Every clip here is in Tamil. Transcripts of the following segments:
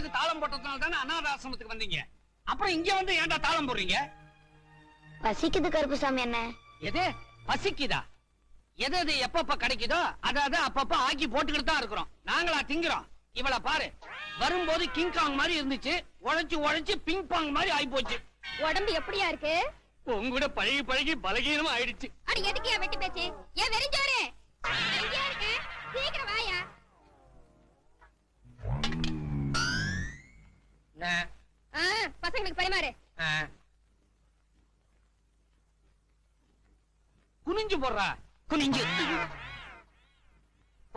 வீட்டுக்கு தாளம் போட்டதுனால தானே அனாத ஆசிரமத்துக்கு வந்தீங்க? அப்புறம் இங்க வந்து ஏன்டா தாளம் போடுறீங்க? பசிக்குது கருப்புசாமி என்ன எது? பசிக்குதா? எது எது எப்பப்ப கிடைக்குதோ அதை அதை அப்பப்ப ஆக்கி போட்டுக்கிட்டு தான் இருக்கிறோம். நாங்களா திங்குறோம். இவள பாரு. வரும்போது கிங் காங் மாதிரி இருந்துச்சு. உழைச்சு உழைச்சு பிங் பாங் மாதிரி ஆயி போச்சு உடம்பு எப்படியா இருக்கு? உங்கூட பழகி பழகி பலகீனமா ஆயிடுச்சு. அட எதுக்கு வெட்டி பேச்சு? ஏன் வெறிஞ்சோரு சீக்கிரம் வாயா. பசங்களுக்கு பரிமாறு. குனிஞ்சு போடுறா. குனிஞ்சு.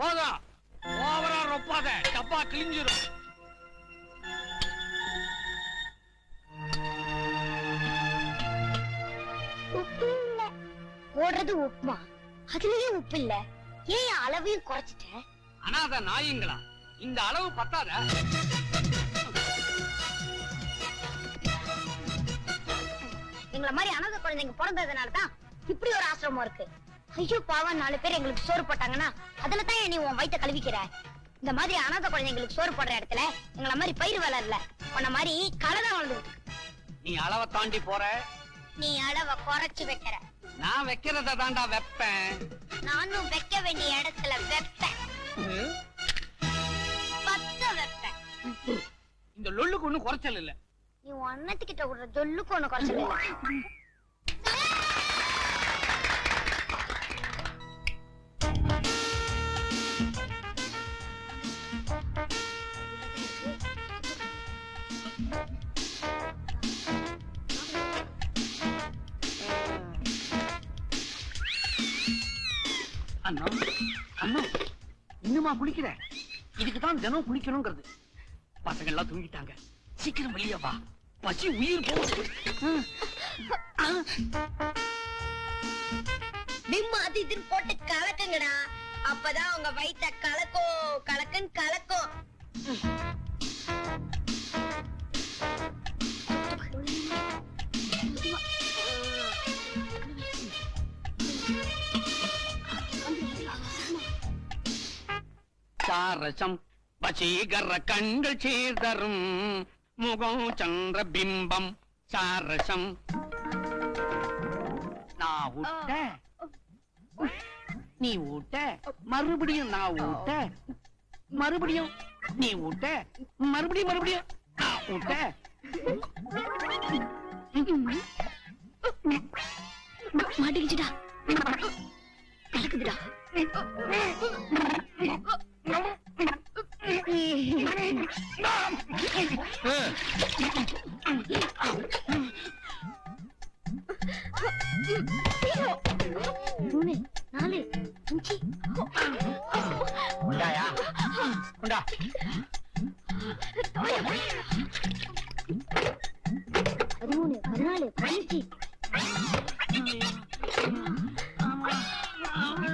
போதும் ஓவரா ரொப்பாத. டப்பா கிழிஞ்சிரும். போடுறது உப்புமா? அதுலயும் உப்பு இல்ல. ஏன் அளவையும் குறைச்சிட்ட? அனாத நாயுங்களா? இந்த அளவு பத்தாத? எங்கள மாதிரி அனாதை குழந்தைங்க பிறந்ததுனால தான் இப்படி ஒரு ஆசிரமம் இருக்கு. ஐயோ பாவம் நாலு பேர் எங்களுக்கு சோறு போட்டாங்கன்னா அதுல தான் நீ உன் வயித்தை கழுவிக்கிற. இந்த மாதிரி அனாதை குழந்தைங்களுக்கு சோறு போடுற இடத்துல எங்கள மாதிரி பயிர் வளரல. உன்ன மாதிரி களை தான் வளர்ந்து நீ அளவை தாண்டி போற? நீ அளவை குறைச்சு வைக்கிற. நான் வைக்கிறத தாண்டா வைப்பேன். நானும் வைக்க வேண்டிய இடத்துல வைப்பேன். பத்த வைப்பேன். இந்த லொல்லுக்கு ஒண்ணும் குறைச்சல் இல்ல. நீ உன் அண்ணத்துக்கிட்ட விடுற ஜொல்லுக்கு ஒண்ணு குறைச்சல அண்ணா அண்ணா இன்னுமா குளிக்கிற? இதுக்கு தான் தினம் குளிக்கணுங்கிறது. பசங்க எல்லாம் தூங்கிட்டாங்க. சீக்கிரம் வெளியே வா. பசி உயிர் போகுது பிம் அது இதுன்னு போட்டு கலக்குங்கடா. அப்பதான் உங்க வயித்த கலக்கும் கலக்குன்னு கலக்கும். சாரசம் வசீகர கண்கள் சீர்தரும். முகம் சந்திர பிம்பம் சாரசம். நான் ஊட்ட. நீ ஊட்ட. மறுபடியும் நான் ஊட்ட. மறுபடியும் நீ ஊட்ட. மறுபடியும் மறுபடியும் நான் ஊட்ட. மாட்டிக்கிச்சுடா. கலக்குதுடா.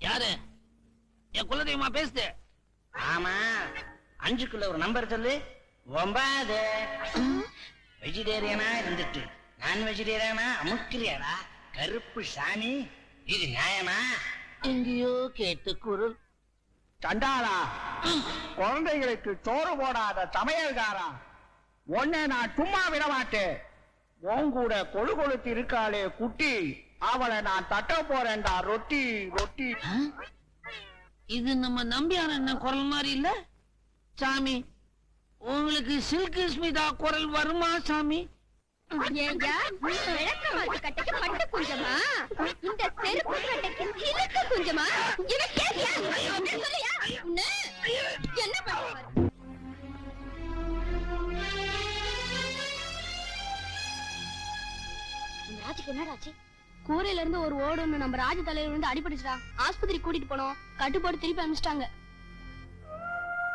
யாரு? என் குலதெய்வமா பேசுது? ஆமா. அஞ்சுக்குள்ள ஒரு நம்பர் சொல்லு. ஒன்பது. வெஜிடேரியனா இருந்துட்டு. நான் வெஜிடேரியனா அமுக்கிறியாடா? கருப்பு சாணி இது நியாயமா? எங்கேயோ கேட்டு குரல். சண்டாளா குழந்தைகளுக்கு சோறு போடாத சமையல்காரா? உன்னை நான் சும்மா விட மாட்டேன் உன் கூட கொழு கொழுத்து இருக்காளே குட்டி. அவளை நான் தட்ட போறேன்டா. ரொட்டி ரொட்டி. இது நம்ம நம்பியார் என்ன குரல் மாதிரி இல்ல? சாமி உங்களுக்கு சில்கு ஸ்மிதா குரல் வருமா சாமி? இந்த செருப்பு கட்டைக்கு சிலுக்கு குஞ்சமா? இவன் கேட்டியா? அப்படியே சொல்லியா? உன்னை என்ன பண்ணுவாரு? இந்த ராஜுக்கு என்ன ராஜு? கூரையில இருந்து ஒரு ஓடு ஒண்ணு நம்ம ராஜ தலையில இருந்து அடிபட்டுச்சுடா. ஆஸ்பத்திரி கூட்டிட்டு போனோம். கட்டுப்பாடு திருப்பி அனுப்பிச்சிட்டாங்க.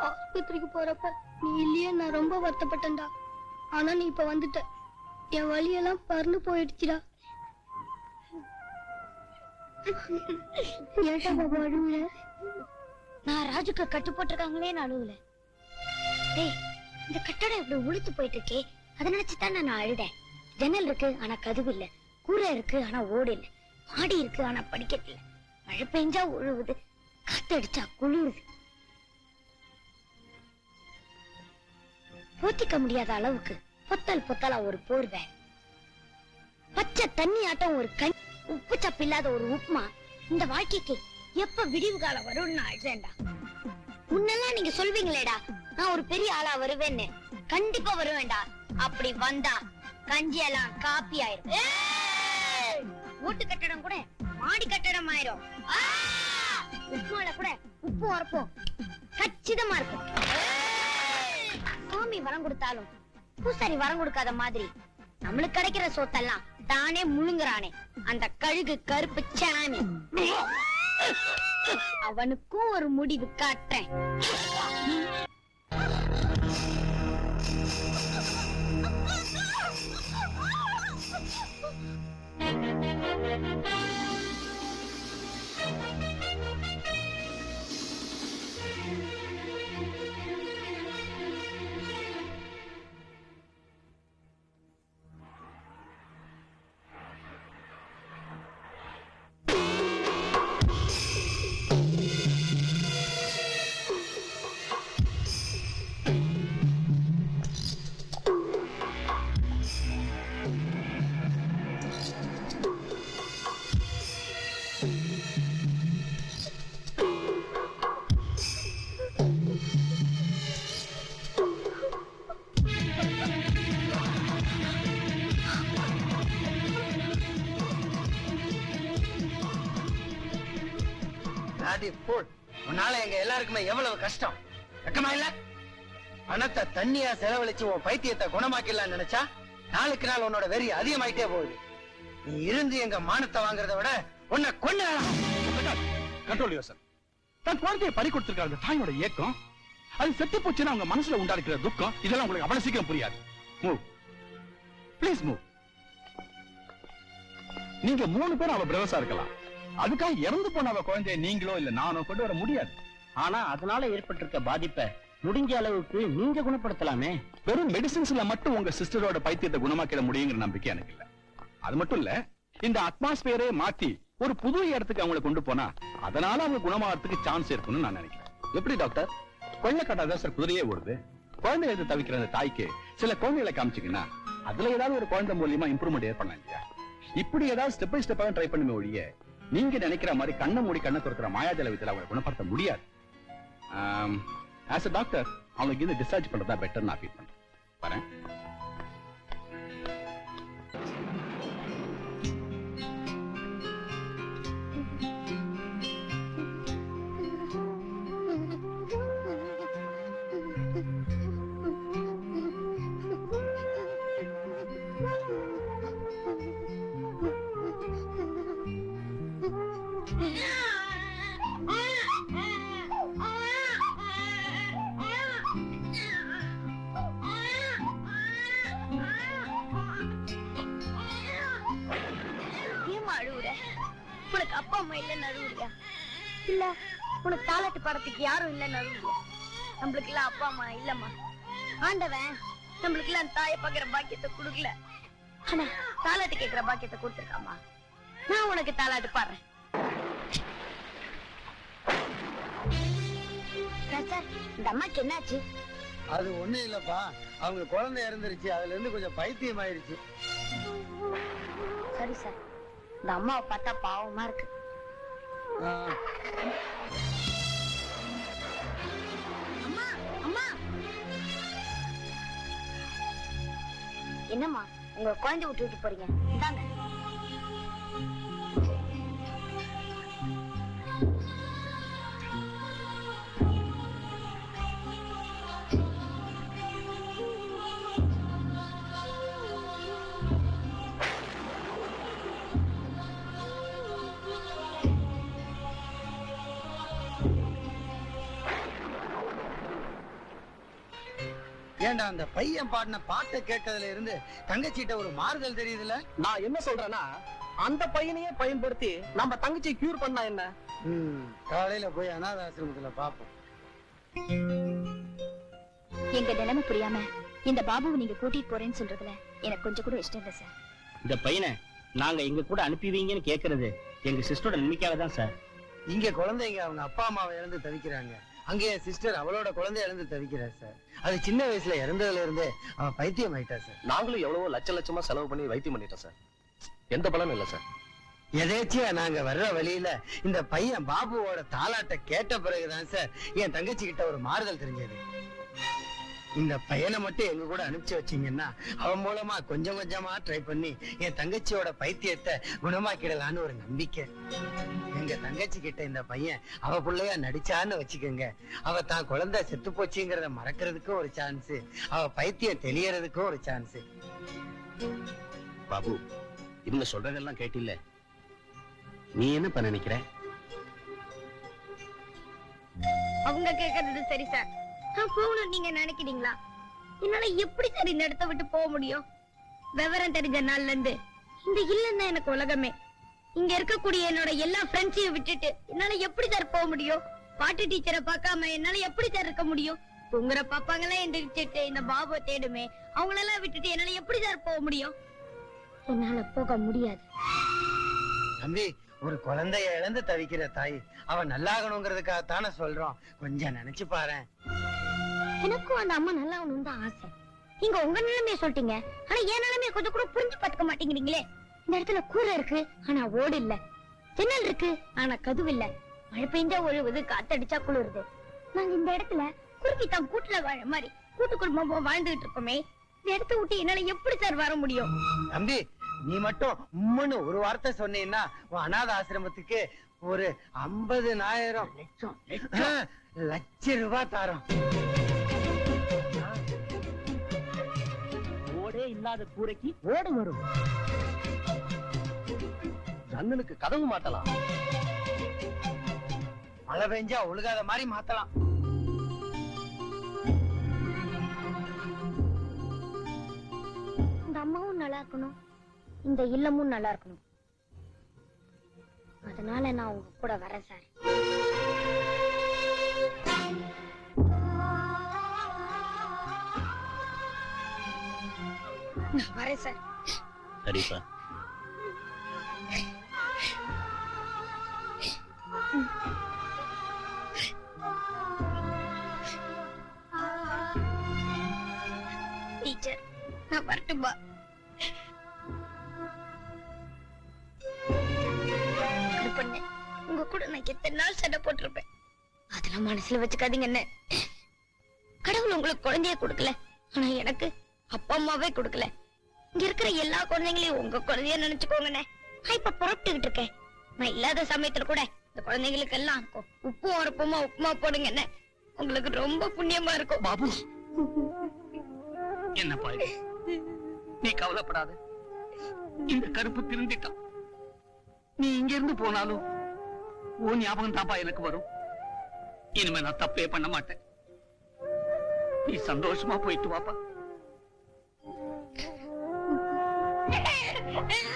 ஆஸ்பத்திரிக்கு போறப்ப நீ இல்லையே நான் ரொம்ப வருத்தப்பட்டேன்டா. ஆனா நீ இப்ப வந்துட்ட. என் வழியெல்லாம் பறந்து போயிடுச்சுடா. ஏன்டா பாபா நான் ராஜுக்கு கட்டு போட்டிருக்காங்களே நான் அழுவுல. டேய் இந்த கட்டடம் இப்படி உளுத்து போயிட்டு இருக்கே. அதை நினைச்சுதான் நான் அழுதேன். ஜன்னல் இருக்கு ஆனா கதவு இல்ல. கூரை இருக்கு ஆனா ஓடு மாடி இருக்கு ஆனா படிக்கல மழை பெஞ்சா ஒழுகுது காத்தடிச்சா குளிருது. போத்திக்க முடியாத அளவுக்கு பொத்தல் பொத்தலா ஒரு போர்வை பச்சை தண்ணி ஆட்டம் ஒரு கண் உப்பு சப்பு இல்லாத ஒரு உப்புமா. இந்த வாழ்க்கைக்கு எப்ப விடிவு காலம் வரும்னு நான் அழுதேன்டா. முன்னெல்லாம் நீங்க சொல்வீங்களேடா நான் ஒரு பெரிய ஆளா வருவேன்னு. கண்டிப்பா வருவேன்டா. அப்படி வந்தா கஞ்சி எல்லாம் காப்பி ஆயிரும். ஓட்டு கட்டடம் கூட மாடி கட்டடம் ஆயிரும். உப்புமால கூட உப்பு வரப்போம் கச்சிதமா இருக்கும். சாமி வரம் கொடுத்தாலும் பூசாரி வரம் கொடுக்காத மாதிரி நம்மளுக்கு கிடைக்கிற சொத்தெல்லாம் தானே முழுங்குறானே. அந்த கழுகு கருப்பு சாமி. அவனுக்கும் ஒரு முடிவு காட்டேன் Thank you. நாடி போல் உன்னால எங்க எல்லாருக்குமே எவ்வளவு கஷ்டம்? வெக்கமா இல்ல? பணத்தை தண்ணியா செலவழிச்சு உன் பைத்தியத்தை குணமாக்கலாம் நினைச்சா நாளுக்கு நாள் உன்னோட வெறி அதிகமாயிட்டே போகுது. நீ இருந்து எங்க மானத்தை வாங்குறத விட உன்னை கொண்டு கண்ட்ரோல் யோசன் தன் குழந்தைய பறி கொடுத்திருக்காரு அந்த தாயோட ஏக்கம் அது செத்து போச்சுன்னா அவங்க மனசுல உண்டாடுக்கிற துக்கம் இதெல்லாம் உங்களுக்கு அவ்வளவு சீக்கிரம் புரியாது. மூவ் பிளீஸ் மூவ் நீங்க மூணு பேரும் அவ பிரதர்ஸா இருக்கலாம். அதுக்காக இறந்து போன அவ குழந்தைய நீங்களோ இல்ல நானோ கொண்டு வர முடியாது. ஆனா அதனால ஏற்பட்டிருக்க பாதிப்பை முடிஞ்ச அளவுக்கு நீங்க குணப்படுத்தலாமே. வெறும் மெடிசின்ஸ்ல மட்டும் உங்க சிஸ்டரோட பைத்தியத்தை குணமாக்கிட முடியுங்கிற நம்பிக்கை எனக்கு இல்ல. அது மட்டும் இல்ல இந்த அட்மாஸ்பியரே மாத்தி ஒரு புது இடத்துக்கு அவங்களை கொண்டு போனா அதனால அவங்க குணமாகறதுக்கு சான்ஸ் இருக்குன்னு நான் நினைக்கிறேன். எப்படி டாக்டர்? கொள்ளக்காட்டாதான் சார் குதிரையே ஓடுது. குழந்தை எடுத்து தவிக்கிற அந்த தாய்க்கு சில குழந்தைகளை காமிச்சீங்கன்னா அதுல ஏதாவது ஒரு குழந்தை மூலியமா இம்ப்ரூவ்மெண்ட் ஏற்படலாம் இல்லையா? இப்படி ஏதாவது ஸ்டெப் பை ஸ்டெப்பா ட்ரை பண்ணுமே ஒழிய நீங்க நினைக்கிற மாதிரி கண்ணை மூடி கண்ணை துறக்கிற மாயாஜல வித்துல அவங்களை குணப்படுத்த முடியாது. ஆஸ் அ டாக்டர் அவனுக்கு இந்த டிஸ்சார்ஜ் பண்றதா பெட்டர் நான் ஃபீல் பண்றேன். வரேன். உனக்கு அப்பா அம்மா இல்லைன்னு அழுவுறியா இல்ல உனக்கு தாலாட்டு பாடத்துக்கு யாரும் இல்லைன்னு அழுவுறியா நம்மளுக்கு எல்லாம் அப்பா அம்மா இல்லம்மா. ஆண்டவன் நம்மளுக்கு எல்லாம் தாயை பாக்குற பாக்கியத்தை கொடுக்கல. ஆனா தாலாட்டு கேக்குற பாக்கியத்தை கொடுத்துருக்காமா நான் உனக்கு தாலாட்டு பாடுறேன். இந்த அம்மாக்கு என்னாச்சு? அது ஒண்ணு இல்லப்பா. அவங்க குழந்தை இறந்துருச்சு. அதுல இருந்து கொஞ்சம் பைத்தியம் ஆயிருச்சு சரி சார். இந்த அம்மாவை பார்த்தா பாவமா இருக்கு. என்னம்மா உங்க குழந்தை விட்டு விட்டு போறீங்க? இந்தாங்க. அந்த பையன் பாடின பாட்டை கேட்டதுல இருந்து தங்கச்சிட்ட ஒரு மாறுதல் தெரியுதுல நான் என்ன சொல்றேன்னா அந்த பையனையே பயன்படுத்தி நம்ம தங்கச்சியை கியூர் பண்ணா என்ன? ம், காலையில போய் அனாத ஆசிரமத்துல பாப்போம். எங்க நிலைமை புரியாம இந்த பாபுவை நீங்க கூட்டிட்டு போறேன்னு சொல்றதுல எனக்கு கொஞ்சம் கூட இஷ்டம் இல்ல சார். இந்த பையனை நாங்க எங்க கூட அனுப்பிவீங்கன்னு கேக்குறது எங்க சிஸ்டரோட நம்பிக்கையால தான் சார். இங்க குழந்தைங்க அவங்க அப்பா அம்மாவை இழந்து தவிக்கிறாங்க. அங்க என் சிஸ்டர் அவளோட குழந்தை இழந்து தவிக்கிறா சார் அது சின்ன வயசுல இறந்ததுல இருந்தே அவன் பைத்தியம் ஆயிட்டா சார் நாங்களும் எவ்வளவோ லட்ச லட்சமா செலவு பண்ணி வைத்தியம் பண்ணிட்டோம் சார் எந்த பலனும் இல்ல சார் எதேச்சியா நாங்க வர்ற வழியில இந்த பையன் பாபுவோட தாலாட்ட கேட்ட பிறகுதான் சார் என் தங்கச்சி கிட்ட ஒரு மாறுதல் தெரிஞ்சது. இந்த பையனை மட்டும் எங்க கூட அனுப்பிச்சு வச்சீங்கன்னா அவன் மூலமா கொஞ்சம் கொஞ்சமா ட்ரை பண்ணி என் தங்கச்சியோட பைத்தியத்தை குணமாக்கிடலான்னு ஒரு நம்பிக்கை. எங்க தங்கச்சி கிட்ட இந்த பையன் அவ புள்ளையா நடிச்சான்னு வச்சுக்கோங்க. அவ தான் குழந்தை செத்து போச்சுங்கிறத மறக்கிறதுக்கும் ஒரு சான்ஸ் அவ பைத்தியம் தெளியறதுக்கும் ஒரு சான்ஸ் பாபு இவங்க சொல்றதெல்லாம் கேட்டில்ல. நீ என்னப்பா நினைக்கிற? அவங்க கேக்குறது சரி சார். நான் போகணும் நீங்க நினைக்கிறீங்களா? என்னால எப்படி சார் இந்த இடத்த விட்டு போக முடியும்? விவரம் தெரிஞ்ச நாள்ல இருந்து இந்த இல்லன்னா எனக்கு உலகமே. இங்க இருக்கக்கூடிய என்னோட எல்லா ஃப்ரெண்ட்ஸையும் விட்டுட்டு என்னால எப்படி சார் போக முடியும்? பாட்டு டீச்சரை பார்க்காம என்னால எப்படி சார் இருக்க முடியும்? உங்கிற பாப்பாங்கெல்லாம் எந்திரிச்சிட்டு இந்த பாபு தேடுமே அவங்களெல்லாம் விட்டுட்டு என்னால எப்படி சார் போக முடியும்? என்னால போக முடியாது. தம்பி ஒரு குழந்தைய இழந்து தவிக்கிற தாய் அவன் நல்லாகணுங்கிறதுக்காக தானே சொல்றோம். கொஞ்சம் நினைச்சு பாரு எனக்கும் அந்த அம்மா நல்லா தான் ஆசை. நீங்க உங்க நிலைமைய சொல்லிட்டீங்க. ஆனா என் நிலைமைய கொஞ்சம் கூட புரிஞ்சு பாத்துக்க மாட்டேங்கிறீங்களே. இந்த இடத்துல கூரை இருக்கு ஆனா ஓடு இல்ல. ஜன்னல் இருக்கு ஆனா கதவு இல்ல. மழை பெஞ்சா ஒழுகுது காத்தடிச்சா குளிருது. நாங்க இந்த இடத்துல குருவி தான் கூட்டுல வாழ மாதிரி கூட்டு குடும்பமா வாழ்ந்துகிட்டு இருக்கோமே. இந்த இடத்த விட்டு என்னால எப்படி சார் வர முடியும்? தம்பி நீ மட்டும் உம்முன்னு ஒரு வார்த்தை சொன்னீன்னா உன் அனாத ஆசிரமத்துக்கு ஒரு ஐம்பதுனாயிரம் லட்சம் ரூபாய் தாரோம். இல்லாத கூரைக்கு ஓடு வரும். ஜன்னலுக்கு கதவு மாட்டலாம். மழை பெஞ்சா ஒழுகாத மாதிரி மாத்தலாம். இந்த அம்மாவும் நல்லா இருக்கணும். இந்த இல்லமும் நல்லா இருக்கணும். அதனால நான் உங்க கூட வரேன் சார். நான் வரேன் சார் சரிப்பா டீச்சர் நான் வரட்டுமா கருப்பண்ணே உங்க கூட நான் எத்தனை நாள் சண்டை போட்டிருப்பேன். அதெல்லாம் மனசுல வச்சுக்காதீங்க என்ன கடவுள் உங்களுக்கு குழந்தைய கொடுக்கல ஆனா எனக்கு அப்பா அம்மாவே கொடுக்கல. இங்க இருக்கிற எல்லா குழந்தைங்களையும் உங்க குழந்தைய நினைச்சுக்கோங்கண்ணே. நான் இப்ப புறப்பட்டுக்கிட்டு இருக்கேன். நான் இல்லாத சமயத்துல கூட இந்த குழந்தைங்களுக்கு எல்லாம் உப்பும் உரப்புமா உப்புமா போடுங்க என்ன உங்களுக்கு ரொம்ப புண்ணியமா இருக்கும். பாபு. என்னப்பா இது? நீ கவலைப்படாத. இந்த கருப்பு திருந்திட்டான் நீ இங்க இருந்து போனாலும் உன் ஞாபகம் தாப்பா எனக்கு வரும். இனிமே நான் தப்பே பண்ண மாட்டேன். நீ சந்தோஷமா போயிட்டு வாப்பா. Ah!